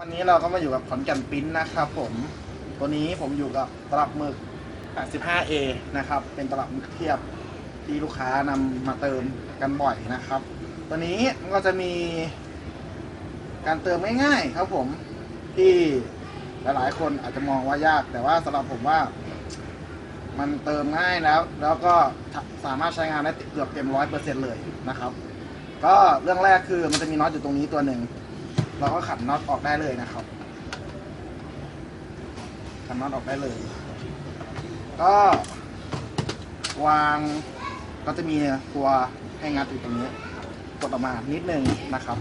วันนี้เราก็มาอยู่กับขอนแก่นปิ้นนะครับผม ตัวนี้ผมอยู่กับตลับหมึก 85A นะครับ เป็นตลับหมึกเทียบที่ลูกค้านำมาเติมกันบ่อยนะครับ ตัวนี้มันก็จะมีการเติมง่ายๆครับผมที่หลายๆคนอาจจะมองว่ายาก แต่ว่าสำหรับผมว่า มันเติมง่ายแล้ว แล้วก็สามารถใช้งานได้เกือบเต็มร้อยเปอร์เซ็นเลยนะครับ ก็เรื่องแรกคือมันจะมีน็อตอยู่ตรงนี้ตัวหนึ่ง เราก็ขันน็อตออกได้เลยนะครับ ขันน็อตออกได้เลย ก็วางก็จะมีตัวให้งัดอยู่ตรงนี้ กดออกมานิดนึงนะครับ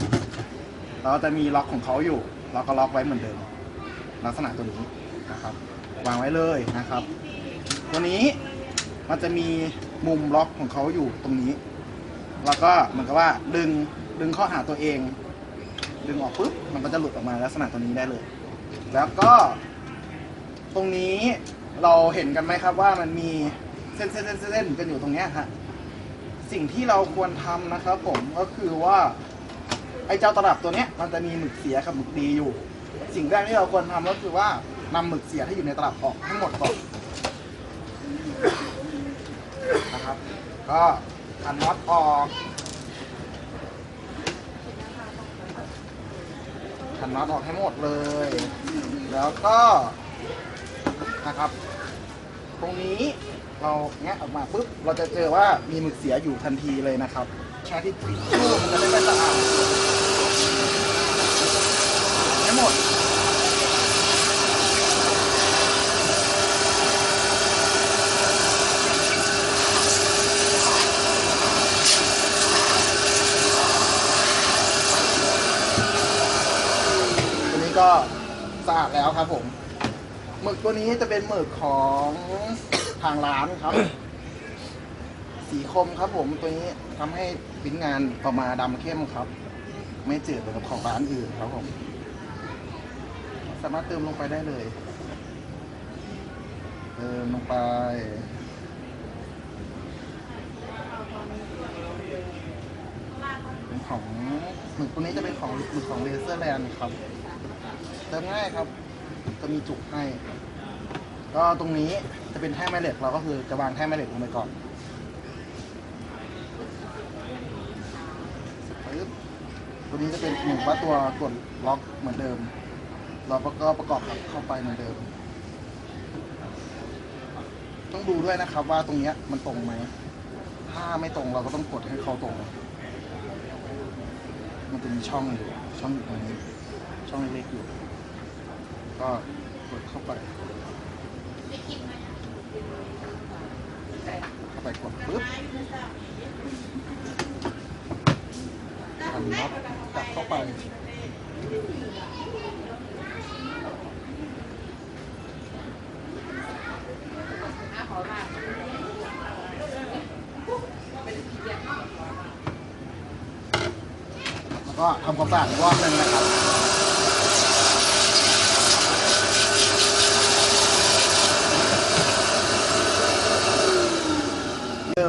แล้วก็จะมีล็อกของเขาอยู่ เราก็ล็อกไว้เหมือนเดิม ลักษณะตัวนี้นะครับ วางไว้เลยนะครับ ตัวนี้มันจะมีมุมล็อกของเขาอยู่ตรงนี้ แล้วก็เหมือนกับว่าดึงดึงข้าหาตัวเอง ดึงออกปุ๊บมันก็จะหลุดออกมาลักษณะตัวนี้ได้เลย แล้วก็ ตรงนี้เราเห็นกันไหมครับว่ามันมีเส้นเส้นเส้นเส้นกันอยู่ตรงเนี้ยฮะสิ่งที่เราควรทำนะครับผมก็คือว่าไอ้เจ้าตลับตัวเนี้ยมันจะมีหมึกเสียกับหมึกดีอยู่ สิ่งแรกที่เราควรทำก็คือว่านำหมึกเสียที่อยู่ในตลับออกทั้งหมดก่อนนะครับ ก็ขันน็อตออก ขันน็อตออกให้หมดเลย แล้วก็นะครับ ตรงนี้เราแงะออกมาปุ๊บเราจะเจอว่ามีหมึกเสียอยู่ทันทีเลยนะครับใช้ที่ทิชชู่มันจะได้ไม่สะอาดให้หมด ก็สะอาดแล้วครับผมหมึกตัวนี้จะเป็นหมึกของทางร้านครับ สีคมครับผมตัวนี้ทำให้ปิ้นงานออกมาดำเข้มครับ ไม่จืดเหมือนกับของร้านอื่นครับผม สามารถเติมลงไปได้เลย เติมลงไป เป็นของหมึกตัวนี้จะเป็นของหมึกของเลเซอร์แลนด์ครับ เติมง่ายครับ จะมีจุกให้ ก็ตรงนี้จะเป็นแท่งแม่เหล็กเราก็คือจะวางแท่งแม่เหล็กลงไปก่อนเสร็จปึ๊บตัวนี้จะเป็นเหมือนว่าตัวกดล็อกเหมือนเดิม เราก็ประกอบกับเข้าไปเหมือนเดิม ต้องดูด้วยนะครับว่าตรงนี้มันตรงไหม ถ้าไม่ตรงเราก็ต้องกดให้เขาตรง มันจะมีช่องอยู่ช่องอยู่ตรงนี้ ช่องเล็กๆอยู่ ก็กดเข้าไปเข้าไปกดปุ๊บขันน็อตจับเข้าไปแล้วก็ทำความสะอาดอีกรอบหนึงนะครับ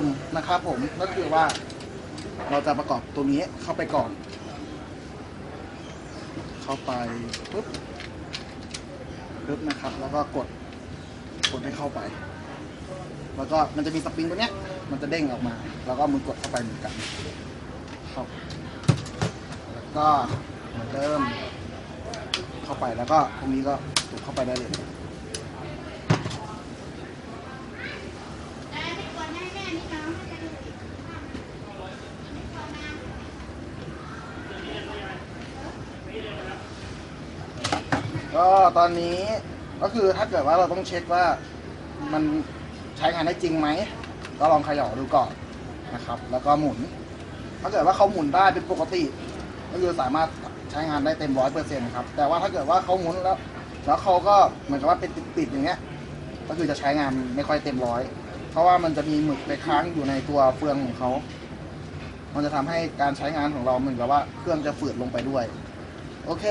มนะครับผมก็คือว่า เราจะประกอบตัวนี้เข้าไปก่อน เข้าไปปุ๊บปุ๊บนะครับ แล้วก็กดกดให้เข้าไป แล้วก็มันจะมีสปริงตัวเนี้ย มันจะเด้งออกมา แล้วก็มือกดเข้าไปเหมือนกันเข้าแล้วก็เหมือนเดิมเข้าไปแล้วก็ตรงนี้ก็กดเข้าไปได้เลย ก็ตอนนี้ก็คือถ้าเกิดว่าเราต้องเช็คว่ามันใช้งานได้จริงไหม ก็ลองเขย่าดูก่อนนะครับ แล้วก็หมุน ถ้าเกิดว่าเขาหมุนได้เป็นปกติ ก็คือสามารถใช้งานได้เต็มร้อยเปอร์เซ็นต์ครับ แต่ว่าถ้าเกิดว่าเขาหมุนแล้ว แล้วเขาก็เหมือนกับว่าเป็นติดๆอย่างเงี้ย ก็คือจะใช้งานไม่ค่อยเต็มร้อย ราะว่ามันจะมีหมึกไปค้างอยู่ในตัวเฟืองของเขา มันจะทำให้การใช้งานของเราเหมือนกับว่าเครื่องจะฝืดลงไปด้วย โอเค